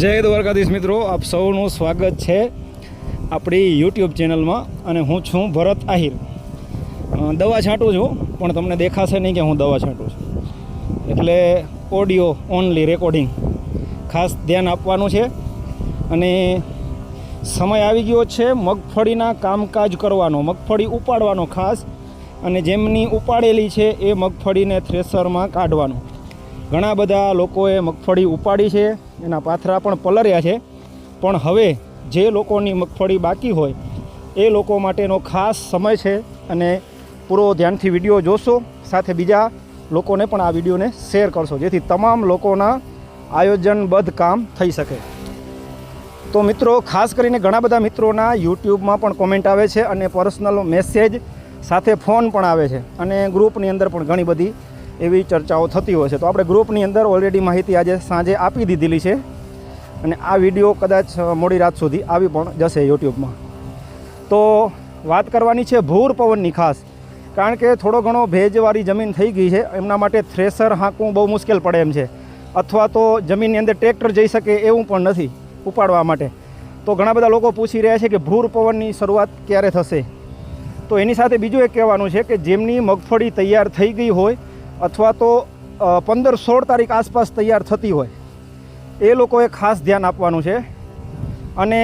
જય દ્વારકાધીશ મિત્રો, આપ સૌનું સ્વાગત છે આપણી યુટ્યુબ ચેનલમાં અને હું છું ભરત આહિર. દવા છાંટું છું, પણ તમને દેખાશે નહીં કે હું દવા છાંટું છું. એટલે ઓડિયો ઓનલી રેકોર્ડિંગ. ખાસ ધ્યાન આપવાનું છે અને સમય આવી ગયો છે મગફળીના કામકાજ કરવાનો, મગફળી ઉપાડવાનો ખાસ અને જેમની ઉપાડેલી છે એ મગફળીને થ્રેસરમાં કાઢવાનું. ઘણા બધા લોકોએ મગફળી ઉપાડી છે, એના પાથરા પણ પલર્યા છે. પણ હવે જે લોકોની મગફળી બાકી હોય, એ લોકો માટેનો ખાસ સમય છે અને પૂરો ધ્યાનથી વીડિયો જોશો. સાથે બીજા લોકોને પણ આ વિડીયોને શેર કરશો, જેથી તમામ લોકોના આયોજનબદ્ધ કામ થઈ શકે. તો મિત્રો, ખાસ કરીને ઘણા બધા મિત્રોના યુટ્યુબમાં પણ કોમેન્ટ આવે છે અને પર્સનલ મેસેજ સાથે ફોન પણ આવે છે. અને ગ્રુપની અંદર પણ ઘણી બધી એવી ચર્ચાઓ થતી હોય છે. તો આપણે ગ્રુપની અંદર ઓલરેડી માહિતી આજે સાંજે આપી દીધેલી છે. અને આ વીડિયો કદાચ મોડી રાત સુધી આવી પણ જશે યુટ્યુબમાં. તો વાત કરવાની છે ભૂર પવનની ખાસ. કારણ કે થોડો ઘણો ભેજવાળી જમીન થઈ ગઈ છે. એમના માટે થ્રેસર હાંકવું બહુ મુશ્કેલ પડે એમ છે. અથવા તો જમીનની અંદર ટ્રેક્ટર જઈ શકે એવું પણ નથી ઉપાડવા માટે. તો ઘણા બધા લોકો પૂછી રહ્યા છે કે ભૂર પવનની શરૂઆત ક્યારે થશે? તો એની સાથે બીજું એક કહેવાનું છે કે જેમની મગફળી તૈયાર થઈ ગઈ હોય અથવા તો પંદર સોળ તારીખ આસપાસ તૈયાર થતી હોય. એ લોકોએ ખાસ ધ્યાન આપવાનું છે. અને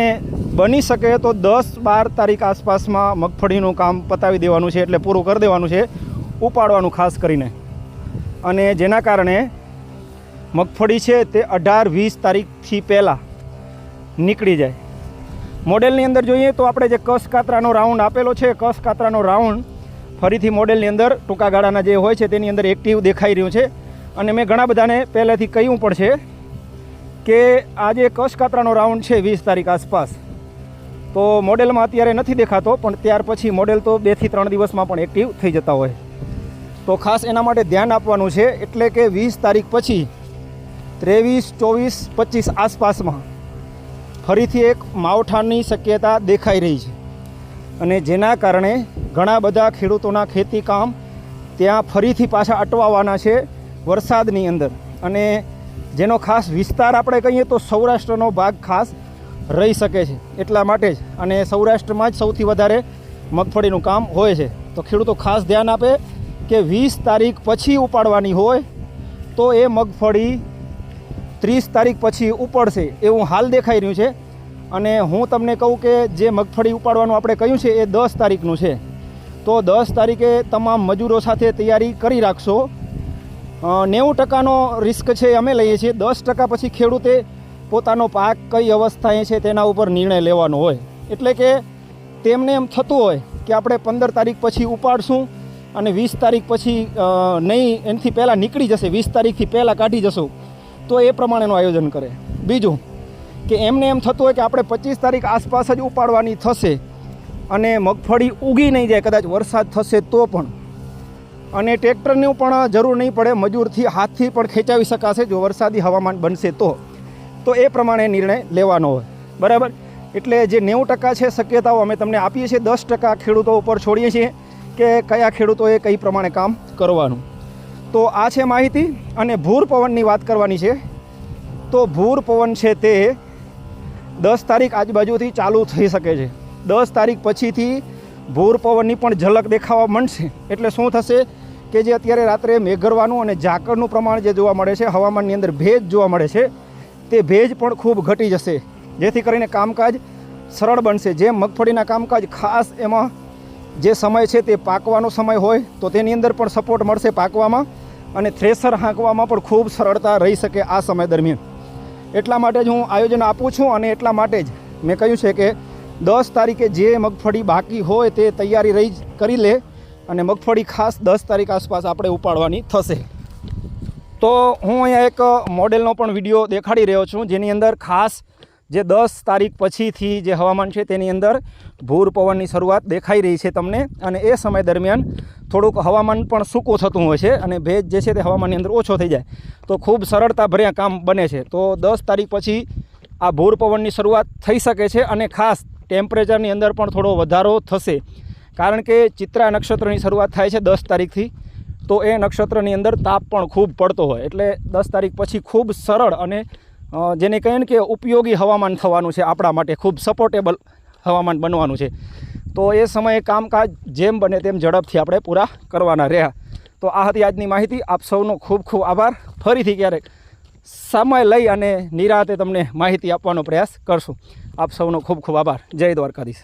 બની શકે તો દસ બાર તારીખ આસપાસમાં મગફળીનું કામ પતાવી દેવાનું છે એટલે પૂરું કરી દેવાનું છે, ઉપાડવાનું ખાસ કરીને. અને જેના કારણે મગફળી છે તે અઢાર વીસ તારીખથી પહેલાં નીકળી જાય. મોડેલની અંદર જોઈએ તો આપણે જે કસ કાતરાનો રાઉન્ડ આપેલો છે, કસ કાતરાનો રાઉન્ડ ફરીથી મોડેલની અંદર ટૂંકા ગાળાના જે હોય છે તેની અંદર એક્ટિવ દેખાઈ રહ્યું છે. અને મેં ઘણા બધાને પહેલેથી કહ્યું પણ છે કે આ જે કસ રાઉન્ડ છે વીસ તારીખ આસપાસ. તો મોડેલમાં અત્યારે નથી દેખાતો, પણ ત્યાર પછી મોડેલ તો બેથી ત્રણ દિવસમાં પણ એક્ટિવ થઈ જતા હોય. તો ખાસ એના માટે ધ્યાન આપવાનું છે, એટલે કે વીસ તારીખ પછી ત્રેવીસ, ચોવીસ, પચીસ આસપાસમાં ફરીથી એક માવઠાની શક્યતા દેખાઈ રહી છે. અને જેના કારણે ઘણા બધા ખેડૂતોના ખેતી કામ ત્યાં ફરીથી પાછા અટવાવાના છે વરસાદની અંદર. અને જેનો ખાસ વિસ્તાર આપણે કહીએ તો સૌરાષ્ટ્રનો ભાગ ખાસ રહી શકે છે, એટલા માટે જ. અને સૌરાષ્ટ્રમાં જ સૌથી વધારે મગફળીનું કામ હોય છે. તો ખેડૂતો ખાસ ધ્યાન આપે કે વીસ તારીખ પછી ઉપાડવાની હોય તો એ મગફળી ત્રીસ તારીખ પછી ઉપડશે એવું હાલ દેખાઈ રહ્યું છે. અને હું તમને કહું કે જે મગફળી ઉપાડવાનું આપણે કહ્યું છે એ દસ તારીખનું છે. તો દસ તારીખે તમામ મજૂરો સાથે તૈયારી કરી રાખશો. નેવું ટકાનો રિસ્ક છે અમે લઈએ છીએ. દસ ટકા પછી ખેડૂતે પોતાનો પાક કઈ અવસ્થાએ છે તેના ઉપર નિર્ણય લેવાનો હોય. એટલે કે તેમને એમ થતું હોય કે આપણે પંદર તારીખ પછી ઉપાડશું અને વીસ તારીખ પછી નહીં, એનાથી પહેલાં નીકળી જશે, વીસ તારીખથી પહેલાં કાઢી જશું. તો એ પ્રમાણેનું આયોજન કરે. બીજું કે એમને એમ થતું હોય કે આપણે પચીસ તારીખ આસપાસ જ ઉપાડવાની થશે. અને મગફળી ઉગી નહીં જાય, કદાચ વરસાદ થશે તો પણ. અને ટ્રેક્ટરની પણ જરૂર નહીં પડે, મજૂરથી હાથથી પણ ખેંચાવી શકાશે, જો વરસાદી હવામાન બનશે તો. તો એ પ્રમાણે નિર્ણય લેવાનો હોય. બરાબર? એટલે જે નેવું ટકા છે શક્યતાઓ અમે તમને આપીએ છીએ, દસ ટકા ખેડૂતો ઉપર છોડીએ છીએ કે કયા ખેડૂતોએ કઈ પ્રમાણે કામ કરવાનું. તો આ છે માહિતી અને ભૂર પવનની વાત કરવાની છે. તો ભૂર પવન છે તે દસ તારીખ આજુબાજુથી ચાલુ થઈ શકે છે. દસ તારીખ પછીથી ભૂર પવનની પણ ઝલક દેખાવા માંડશે. એટલે શું થશે કે જે અત્યારે રાત્રે મેઘરવાનું અને ઝાકળનું પ્રમાણ જે જોવા મળે છે, હવામાનની અંદર ભેજ જોવા મળે છે, તે ભેજ પણ ખૂબ ઘટી જશે. જેથી કરીને કામકાજ સરળ બનશે. જેમ મગફળીના કામકાજ ખાસ એમાં જે સમય છે તે પાકવાનો સમય હોય, તો તેની અંદર પણ સપોર્ટ મળશે પાકવામાં અને થ્રેસર હાંકવામાં પણ ખૂબ સરળતા રહી શકે આ સમય દરમિયાન. એટલા માટે જ હું આયોજન આપું છું અને એટલા માટે જ મેં કહ્યું છે કે દસ તારીખે જે મગફળી બાકી હોય તે તૈયારી રહી કરી લે અને મગફળી ખાસ દસ તારીખ આસપાસ આપણે ઉપાડવાની થશે. તો હું અહીંયા એક મોડેલનો પણ વીડિયો દેખાડી રહ્યો છું, જેની અંદર ખાસ જે દસ તારીખ પછીથી જે હવામાન છે તેની અંદર ભૂર પવનની શરૂઆત દેખાઈ રહી છે તમને અને એ સમય દરમિયાન થોડુંક હવામાન પણ સૂકું થતું હોય છે અને ભેજ જે છે તે હવામાનની અંદર ઓછો થઈ જાય. તો ખૂબ સરળતાભર્યા કામ બને છે. તો દસ તારીખ પછી આ ભૂર પવનની શરૂઆત થઈ શકે છે અને ખાસ ટેમ્પરેચરની અંદર પણ થોડો વધારો થશે. કારણ કે ચિત્રા નક્ષત્રની શરૂઆત થાય છે દસ તારીખથી. તો એ નક્ષત્રની અંદર તાપ પણ ખૂબ પડતો હોય. એટલે દસ તારીખ પછી ખૂબ સરળ અને જેને કહીએ ને કે ઉપયોગી હવામાન થવાનું છે આપણા માટે. ખૂબ સપોર્ટેબલ હવામાન બનવાનું છે. તો એ સમયે કામકાજ જેમ બને તેમ ઝડપથી આપણે પૂરા કરવાના રહ્યા. તો આ હતી આજની માહિતી. આપ સૌનો ખૂબ ખૂબ આભાર. ફરીથી ક્યારેક સમય લઈ અને નિરાતે તમને માહિતી આપવાનો પ્રયાસ કરશું. આપ સૌનો ખૂબ ખૂબ આભાર. જય દ્વારકાધીશ.